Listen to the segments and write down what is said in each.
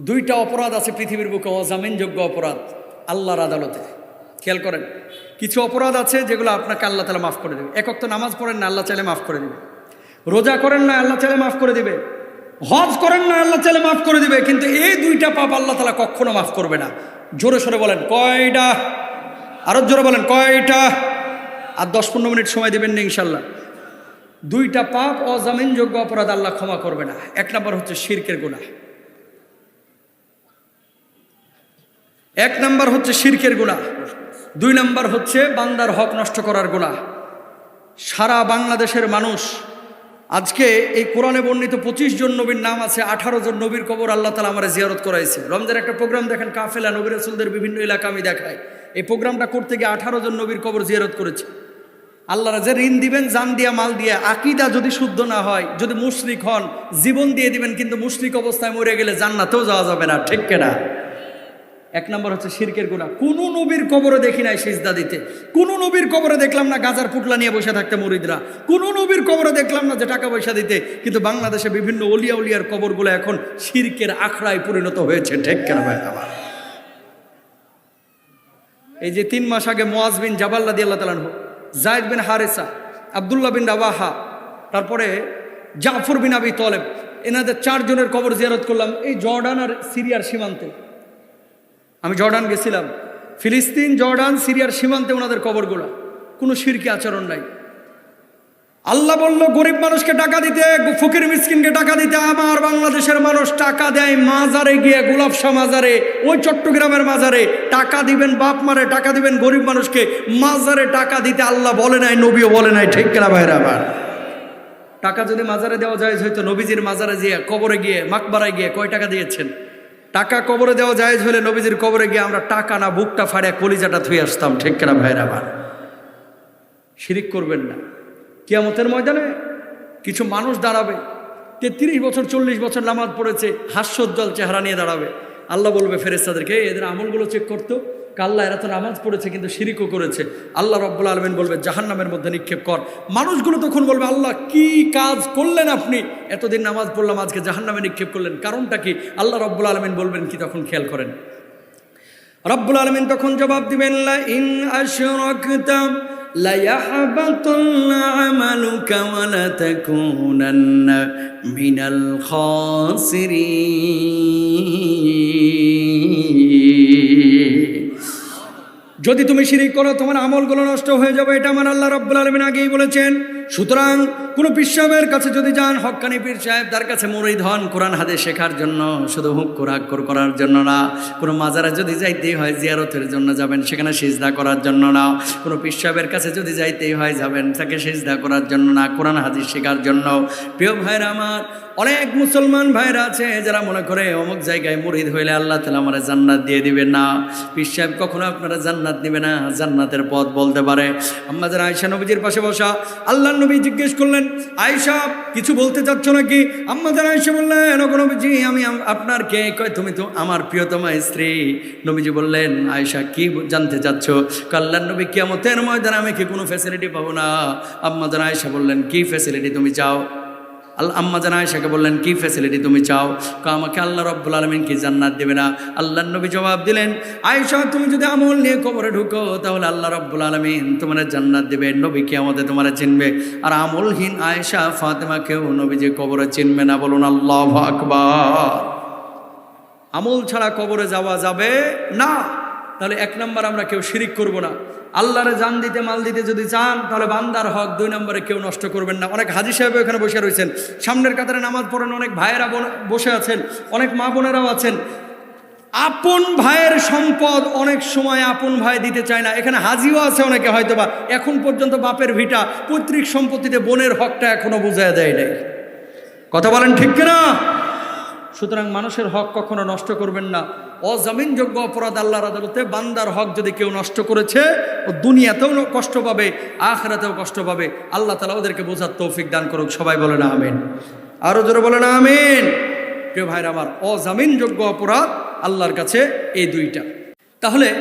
দুইটা অপরাধ আছে পৃথিবীর বুকে, অজামিনযোগ্য অপরাধ, আল্লাহর আদালতে। খেয়াল করেন, কিছু অপরাধ আছে যেগুলো আপনাকে আল্লাহ তালা মাফ করে দেবে। একক তো নামাজ পড়েন না, আল্লাহ চাইলে মাফ করে দেবে। রোজা করেন না, আল্লাহ চাইলে মাফ করে দেবে। হজ করেন না, আল্লাহ চাইলে মাফ করে দেবে। কিন্তু এই দুইটা পাপ আল্লাহ তালা কখনো মাফ করবে না। জোরে সরে বলেন, কয়টা? আরও জোরে বলেন, কয়টা? আর দশ পনেরো মিনিট সময় দেবেন না ইনশাল্লাহ দুইটা পাপ অজামিনযোগ্য অপরাধ আল্লাহ ক্ষমা করবে না। এক নম্বর হচ্ছে শিরকের গুণা এক নাম্বার হচ্ছে শিরকের গুণা। দুই নাম্বার হচ্ছে বান্দার হক নষ্ট করার গুণা। সারা বাংলাদেশের মানুষ আজকে এই কোরআনে বর্ণিত পঁচিশ জন নবীর নাম আছে, আঠারো জন নবীর কবর আল্লাহ তালা আমার জিয়ারত করাইছে। রমজান একটা প্রোগ্রাম দেখেন, কাফেলা নবী রসুলদের বিভিন্ন এলাকা আমি দেখাই। এই প্রোগ্রামটা করতে গিয়ে আঠারো জন নবীর কবর জিয়ারত করেছে। আল্লাহরা যে ঋণ দিবেন, জান দিয়া, মাল দিয়ে। আকিদা যদি শুদ্ধ না হয়, যদি মুশরিক হন, জীবন দিয়ে দিবেন, কিন্তু মুশরিক অবস্থায় মরে গেলে জান্নাতেও যাওয়া যাবে না, ঠিক কেনা? এক নম্বর হচ্ছে শিরকের গুণা কোন নবীর কবরে দেখি নাই সিজদা দিতে। কোন নবীর কবরে দেখলাম না গাজার পুটলা নিয়ে বসে থাকতে মরিদরা। কোন নবীর কবরে দেখলাম না যে টাকা পয়সা দিতে। কিন্তু বাংলাদেশে বিভিন্ন অলিয়া উলিয়ার কবরগুলো এখন শিরকের আখড়ায় পরিণত হয়েছে। ঠিক কেন ভাই আমার এই যে তিন মাস আগে মোয়াজ বিন জাবাল্লা আল্লাহ তালান জায়দ বিন হারেসা, আবদুল্লাহ বিন রাবাহা তারপরে জাফর বিন আবি তলেব, এনাদের চারজনের কবর জিয়ারত করলাম। এই জর্ডান আর সিরিয়ার সীমান্তে। আমি জর্ডান গেছিলাম। ফিলিস্তিন, জর্ডান, সিরিয়ার সীমান্তে ওনাদের কবরগুলো। কোনো শিরকি আচরণ নাই। আল্লাহ বলল, গরিব মানুষকে টাকা দিতে, ফকির মিসকিনকে টাকা দিতে, আমার বাংলাদেশের মানুষ টাকা দেয় মাজারে গিয়ে গোলাপশা মাজারে, ওই চট্টগ্রামের মাজারে। টাকা দিবেন বাপ মারে, টাকা দিবেন গরিব মানুষকে, মাজারে টাকা দিতে আল্লাহ বলে নাই, নবীও বলে নাই, ঠিক কেনা ভাইরা আবার টাকা যদি মাজারে দেওয়া যায়, হয়তো নবীজির মাজারে গিয়ে, কবরে গিয়ে, মাকবারায় গিয়ে কয় টাকা দিয়েছেন? টাকা কবরে দেওয়া যায় হলে নবীজির কবরে গিয়ে আমরা টাকা না, বুকটা ফাড়ে কলিজাটা থুয়ে আসতাম, ঠিক কেনা ভাইরা আবার শিরিক করবেন না। কিয়ামতের ময়দানে কিছু মানুষ দাঁড়াবে, তেত্রিশ বছর, চল্লিশ বছর নামাজ পড়েছে, হাস্যোজ্জ্বল চেহারা নিয়ে দাঁড়াবে। আল্লাহ বলবে ফেরেস্তাদেরকে তাদেরকে এদের আমলগুলো চেক করতো কাল্লা এরা তো নামাজ পড়েছে কিন্তু শিরিকও করেছে আল্লাহ রব্বুল আলমিন বলবে জাহান্নামের মধ্যে নিক্ষেপ কর মানুষগুলো তখন বলবে আল্লাহ কি কাজ করলেন আপনি এতদিন নামাজ পড়লাম আজকে জাহান্নামে নিক্ষেপ করলেন কারণটা কি আল্লাহ রব্বুল আলমিন বলবেন কি তখন খেয়াল করেন রব্বুল আলমিন তখন জবাব দিবেন লা ইন আশরাকতাম ليحبطن عملك ولتكونن من الخاسرين যদি তুমি শিরিক করো, তোমার আমলগুলো নষ্ট হয়ে যাবে, এটা আমার আল্লাহ রব্বুল আলমিন আগেই বলেছেন। সুতরাং কোনো সাহেবের কাছে যদি যান, হক্কানি পীর সাহেব তার কাছে মরিদ হন কোরআন হাদে শেখার জন্য, শুধু হুক কোরাক্কর করার জন্য না, কোনো মাজারে যদি যাইতেই হয়, জিয়ারতের জন্য যাবেন, সেখানে সিজদা করার জন্য না, কোনো পীর সাহেবের কাছে যদি যাইতেই হয়, যাবেন, তাকে সিজদা করার জন্য না, কোরআন হাদিস শেখার জন্য। প্রিয় ভাইরা আমার, অনেক মুসলমান ভাইরা আছে, যারা মনে করে অমুক জায়গায় মুরিদ হইলে আল্লাহ তালা আমার জান্নাত দিয়ে দিবে না। পীর সাহেব কখনো আপনারা জান্নাত দিবে না, জান্নাতের পথ বলতে পারে। আমাদের আয়সা নবীজির পাশে বসা, আল্লাহ নবী জিজ্ঞেস করলেন আয়সা কিছু বলতে চাচ্ছ নাকি? আমাদের আয়সা বললেন নবীজি, আমি আপনার কে? কয়, তুমি তো আমার প্রিয়তমা স্ত্রী। নবীজি বললেন আয়সা কি জানতে চাচ্ছ? কল্যাণ নবী কেমতের ময়দানে আমি কি কোনো ফ্যাসিলিটি পাবো না? আমাদের আয়সা বললেন, কি ফ্যাসিলিটি তুমি চাও? আল্লাহ আম্মা জান আয়েশাকে বললেন, কি ফ্যাসিলিটি তুমি চাও? কা আমাকে আল্লাহ রব্বুল আলমিন কি জান্নাত দেবে না? আল্লাহ নবী জবাব দিলেন, আয়েশা, তুমি যদি আমল নিয়ে কবরে ঢুকো, তাহলে আল্লাহ রব্বুল আলমিন তোমার জান্নাত দেবে, নবী কি আমাদের তোমার চিনবে। আর আমলহীন আয়েশা ফাতেমাকেও নবী যে কবরে চিনবে না, বলুন আল্লাহ আকবার। আমল ছাড়া কবরে যাওয়া যাবে না। তাহলে এক নম্বর আমরা কেউ শিরিক করব না। আল্লাহরে জান দিতে, মাল দিতে যদি চান, তাহলে বান্দার হক দুই নম্বরে কেউ নষ্ট করবেন না। অনেক হাজি সাহেব এখানে বসে রয়েছেন। সামনের কাতারে নামাজ পড়েন, অনেক ভাইয়েরা বসে আছেন, অনেক মা বোনেরাও আছেন। আপন ভাইয়ের সম্পদ অনেক সময় আপন ভাই দিতে চায় না। এখানে হাজিও আছে অনেকে হয়তো বা এখন পর্যন্ত বাপের ভিটা, পৈতৃক সম্পত্তিতে বোনের হকটা এখনও বুঝায় দেয় নাই। কথা বলেন ঠিক কিনা? সুতরাং মানুষের হক কখনো নষ্ট করবেন না। অজামিনযোগ্য অপরাধ আল্লাহর আদালতে বান্দার হক যদি কেউ নষ্ট করেছে, ও দুনিয়াতেও কষ্ট পাবে, আখরাতেও কষ্ট পাবে, আল্লাহ তালা ওদেরকে বোঝার তৌফিক দান করুক। সবাই বলে না আমিন। আরও জোরে বলে না আমিন। প্রিয় ভাইরা আমার, অজামিনযোগ্য অপরাধ আল্লাহর কাছে এই দুইটা। তাহলে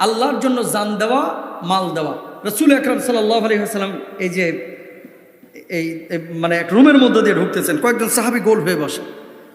আল্লাহর জন্য জান দেওয়া, মাল দেওয়া। রসুল আকরম সাল্লাহ আলী হাসালাম এই যে, এই মানে এক রুমের মধ্যে দিয়ে ঢুকতেছেন, কয়েকজন সাহাবি গোল হয়ে বসে।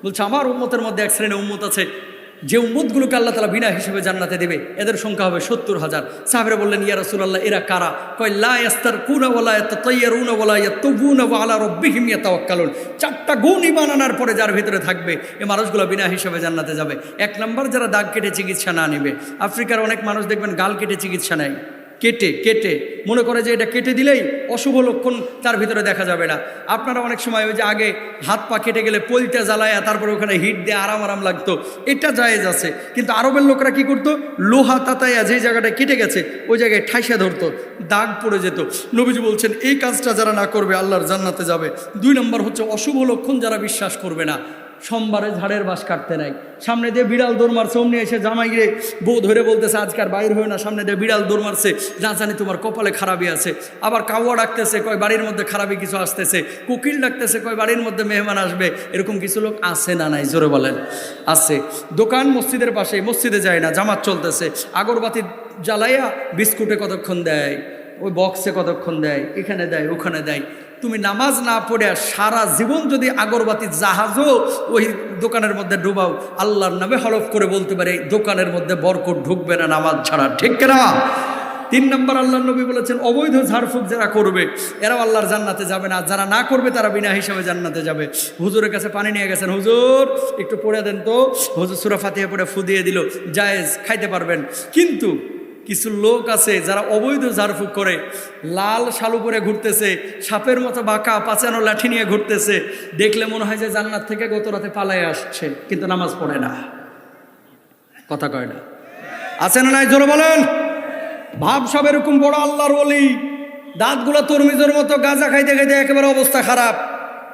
বলছে, আমার উম্মতের মধ্যে এক শ্রেণি উম্মত আছে যে উম্মতগুলোকে আল্লাহ তালা বিনা হিসেবে জান্নাতে দেবে, এদের সংখ্যা হবে সত্তর হাজার। সাহেবরা বললেন, ইয়া রসুল্লাহ এরা কারা? কয় লাস্তার কুনা বলা এত তৈয়ার উনা বলা এত গুনা আলা রব্বিহিম ইয়াতাওয়াক্কালুন। চারটা গুণই ইমান আনার পরে যার ভিতরে থাকবে এই মানুষগুলো বিনা হিসেবে জান্নাতে যাবে। এক নম্বর, যারা দাগ কেটে চিকিৎসা না নেবে। আফ্রিকার অনেক মানুষ দেখবেন গাল কেটে চিকিৎসা নেয়। কেটে কেটে। মনে করে যে এটা কেটে দিলেই অশুভ লক্ষণ তার ভিতরে দেখা যাবে না। আপনারা অনেক সময় ওই যে আগে হাত পা কেটে গেলে পলটা জ্বালায় তারপরে ওখানে হিট দিয়ে আরাম আরাম লাগতো। এটা জায়েজ আছে। কিন্তু আরবের লোকরা কি করতো? লোহা তাতাইয়া যে জায়গাটা কেটে গেছে, ওই জায়গায় ঠাইসা ধরতো, দাগ পড়ে যেত। নবীজি বলছেন, এই কাজটা যারা না করবে, আল্লাহর জান্নাতে যাবে। দুই নম্বর হচ্ছে অশুভ লক্ষণ যারা বিশ্বাস করবে না। সোমবারে ঝাড়ের বাস কাটতে নাই। সামনে দিয়ে বিড়াল দৌড় মারছে, অমনি এসে জামাই গিয়ে বউ ধরে বলতেছে আজকার বাইর হয়ে না। সামনে দিয়ে বিড়াল দৌড় মারছে, না জানি তোমার কপালে খারাপই আছে। আবার কাউয়া ডাকতেছে, কয় বাড়ির মধ্যে খারাপই কিছু আসতেছে? কুকিল ডাকতেছে, কয় বাড়ির মধ্যে মেহমান আসবে। এরকম কিছু লোক আছে না নাই, জোরে বলেন, আছে। দোকান মসজিদের পাশে, মসজিদে যায় না, জামাত চলতেছে। আগরবাতি জ্বালাইয়া বিস্কুটে কতক্ষণ দেয়? ওই বক্সে কতক্ষণ দেয়? এখানে দেয়, ওখানে দেয়। তুমি নামাজ না পড়ে সারা জীবন যদি আগরবাতি জাহাজও ওই দোকানের মধ্যে ডুবাও, আল্লাহর নামে হলফ করে বলতে পারে দোকানের মধ্যে বরকট ঢুকবে না নামাজ ছাড়া। ঠিক না তিন নম্বর আল্লাহ নবী বলেছেন, অবৈধ ঝাড়ফুঁক যারা করবে, এরাও আল্লাহর জান্নাতে যাবে না। যারা না করবে, তারা বিনা হিসাবে জান্নাতে যাবে। হুজুরের কাছে পানি নিয়ে গেছেন, হুজুর, একটু পড়ে দেন তো। হুজুর সুরা ফাতিহা পড়ে ফু দিয়ে দিল, জায়েজ, খাইতে পারবেন। কিন্তু কিছু লোক আছে যারা অবৈধ ঝাড়ফুঁক করে। লাল শালু করে ঘুরতেছে, সাপের মতো বাঁকা, পাচানো লাঠি নিয়ে ঘুরতেছে। দেখলে মনে হয় যে জান্নাত থেকে গত রাতে পালায় আসছে, কিন্তু নামাজ পড়ে না। কথা কয় না। আছে না নাই? জোরে বলেন। ভাব সব এরকম বড় আল্লাহর বলি দাঁতগুলো তরমিজের মতো গাঁজা খাইতে খাইতে একেবারে অবস্থা খারাপ।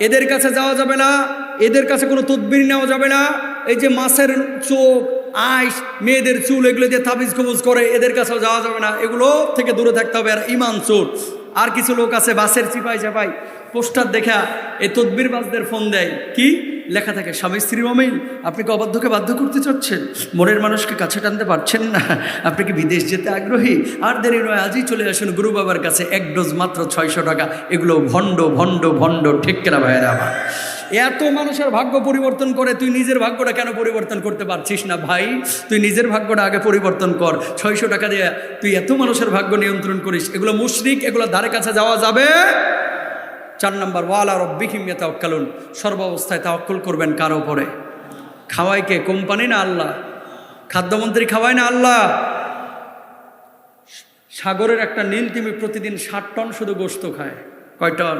এদের কাছে যাওয়া যাবে না, এদের কাছে কোনো তদবির নেওয়া যাবে না। এই যে মাছের চোখ আইস, মেয়েদের চুল, এগুলো দিয়ে তাবিজ কবুজ করে, এদের কাছেও যাওয়া যাবে না। এগুলো থেকে দূরে থাকতে হবে আর ইমান চোর আর কিছু লোক আছে, বাসের চিপাই চাপাই পোস্টার দেখা, এই তদবির বাসদের ফোন দেয়। কি? লেখা থাকে, স্বামী স্ত্রী অমিল, আপনি কি অবাধ্যকে বাধ্য করতে চাচ্ছেন? মনের মানুষকে কাছে টানতে পারছেন না। আপনি কি বিদেশ যেতে আগ্রহী? আর দেরি নয়, আজই চলে আসুন গুরু বাবার কাছে। এক ডোজ মাত্র ছয়শো টাকা। এগুলো ভণ্ড ভণ্ড ভণ্ড, ঠিক কেনা ভাইয়েরা আমার? এত মানুষের ভাগ্য পরিবর্তন করে তুই নিজের ভাগ্যটা কেন পরিবর্তন করতে পারছিস না ভাই? তুই নিজের ভাগ্যটা আগে পরিবর্তন কর। ছয়শো টাকা দিয়ে তুই এত মানুষের ভাগ্য নিয়ন্ত্রণ করিস। এগুলো মুশরিক, এগুলো ধারে কাছে যাওয়া যাবে চার নম্বর, ওয়াল ওয়ালা তাওকালুন তাওয়াক্কালুন সর্বাবস্থায় তাওয়াক্কুল করবেন কার ওপরে খাওয়াই কে? কোম্পানি না আল্লাহ? খাদ্যমন্ত্রী খাওয়াই না আল্লাহ? সাগরের একটা নীল তিমি প্রতিদিন ষাট টন শুধু গোস্ত খায়। কয় টন?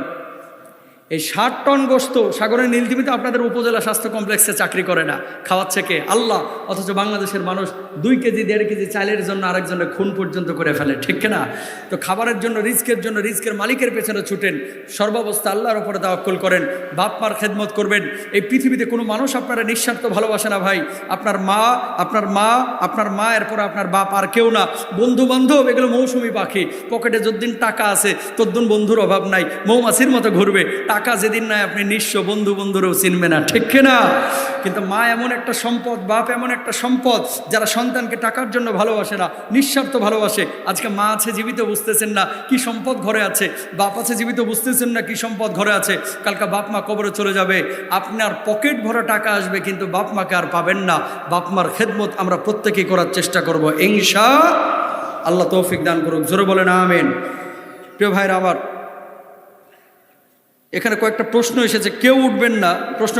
এই ষাট টন গোস্ত সাগরের নীলতিমিতে আপনাদের উপজেলা স্বাস্থ্য কমপ্লেক্সে চাকরি করে না, খাওয়াচ্ছে কে? আল্লাহ, অথচ বাংলাদেশের মানুষ দুই কেজি, দেড় কেজি চালের জন্য আরেকজনের খুন পর্যন্ত করে ফেলে, ঠিক না তো খাবারের জন্য রিস্কের জন্য রিস্কের মালিকের পেছনে ছুটেন, সর্বাবস্থা আল্লাহর উপরে তাওয়াক্কুল করেন, বাপ মার খেদমত করবেন। এই পৃথিবীতে কোনো মানুষ আপনারা নিঃস্বার্থ ভালোবাসে না ভাই। আপনার মা আপনার মা আপনার মা, এরপরে আপনার বাপ আর কেউ না। বন্ধু বান্ধব এগুলো মৌসুমি পাখি। পকেটে যদ্দিন টাকা আছে তদ্দিন বন্ধুর অভাব নাই। মৌমাছির মতো ঘুরবে। টাকা যেদিন নাই আপনি নিঃস্ব বন্ধু বন্ধুরও চিনবে না, ঠিক না কিন্তু মা এমন একটা সম্পদ, বাপ এমন একটা সম্পদ, যারা সন্তানকে টাকার জন্য ভালোবাসে না, নিঃস্বার্থ ভালোবাসে। আজকে মা আছে, জীবিত বুঝতেছেন না কি সম্পদ ঘরে আছে, বাপ আছে, জীবিত বুঝতেছেন না কি সম্পদ ঘরে আছে। কালকে বাপ মা কবরে চলে যাবে, আপনার পকেট ভরা টাকা আসবে, কিন্তু বাপ মাকে আর পাবেন না। বাপ মার খেদমত আমরা প্রত্যেকেই করার চেষ্টা করব, ইনশা আল্লাহ তৌফিক দান করুক। জোরে বলেন, আমেন। প্রিয় ভাইরা আবার এখানে কয়েকটা প্রশ্ন এসেছে কেউ উঠবেন না। প্রশ্ন